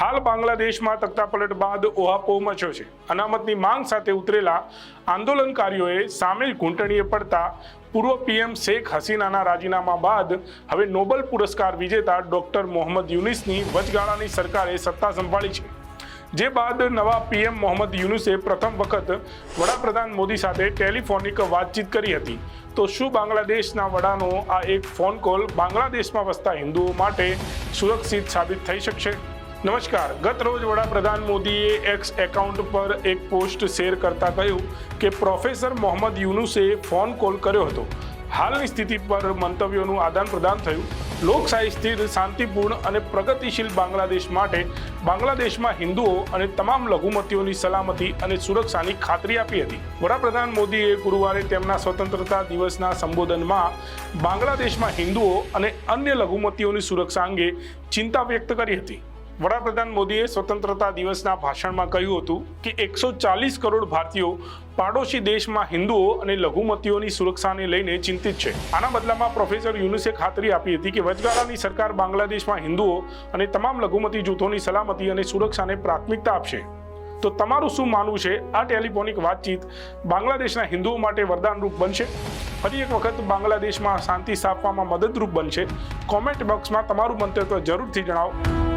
હાલ બાંગ્લાદેશમાં તખ્તાપલટ બાદ ઓહાપોહ મચ્યો છે. અનામતની માંગ સાથે ઉતરેલા આંદોલનકારીઓએ સામેલ ઘૂંટણીએ પડતા પૂર્વ પીએમ શેખ હસીનાના રાજીનામા બાદ હવે નોબેલ પુરસ્કાર વિજેતા ડોક્ટર મોહમ્મદ યુનિસની વચગાળાની સરકારે સત્તા સંભાળી છે. જે બાદ નવા પીએમ મોહમ્મદ યુનુસે પ્રથમ વખત વડાપ્રધાન મોદી સાથે ટેલિફોનિક વાતચીત કરી હતી. તો શું બાંગ્લાદેશના વડાનો આ એક ફોન કોલ બાંગ્લાદેશમાં વસતા હિન્દુઓ માટે સુરક્ષિત સાબિત થઈ શકશે? નમસ્કાર. ગત રોજ વડાપ્રધાન મોદીએ એક્સ એકાઉન્ટ પર એક પોસ્ટ શેર કરતા કહ્યું કે પ્રોફેસર મોહમ્મદ યુનુસે ફોન કોલ કર્યો હતો. હાલની સ્થિતિ પર મંતવ્યોનું આદાન પ્રદાન થયું. લોકશાહી સ્થિર, શાંતિપૂર્ણ અને પ્રગતિશીલ બાંગ્લાદેશ માટે બાંગ્લાદેશમાં હિન્દુઓ અને તમામ લઘુમતીઓની સલામતી અને સુરક્ષાની ખાતરી આપી હતી. વડાપ્રધાન મોદીએ ગુરુવારે તેમના સ્વતંત્રતા દિવસના સંબોધનમાં બાંગ્લાદેશમાં હિન્દુઓ અને અન્ય લઘુમતીઓની સુરક્ષા અંગે ચિંતા વ્યક્ત કરી હતી. વડાપ્રધાન મોદીએ સ્વતંત્રતા દિવસના ભાષણમાં કહ્યું હતું કે એકસો ચાલીસ કરોડ ભારતીયો પાડોશી દેશમાં હિન્દુઓ અને લઘુમતીઓની સુરક્ષાને લઈને ચિંતિત છે. આના બદલામાં પ્રોફેસર યુનુસે ખાતરી આપી હતી કે વચગાળાની સરકાર બાંગ્લાદેશમાં હિન્દુઓ અને તમામ લઘુમતી જૂથોની સલામતી અને સુરક્ષાને પ્રાથમિકતા આપશે. તો તમારું શું માનવું છે? આ ટેલિફોનિક વાતચીત બાંગ્લાદેશના હિન્દુઓ માટે વરદાનરૂપ બનશે? ફરી એક વખત બાંગ્લાદેશમાં શાંતિ સ્થાપવામાં મદદરૂપ બનશે? કોમેન્ટ બોક્સમાં તમારું મંતવ્ય જરૂરથી જણાવો.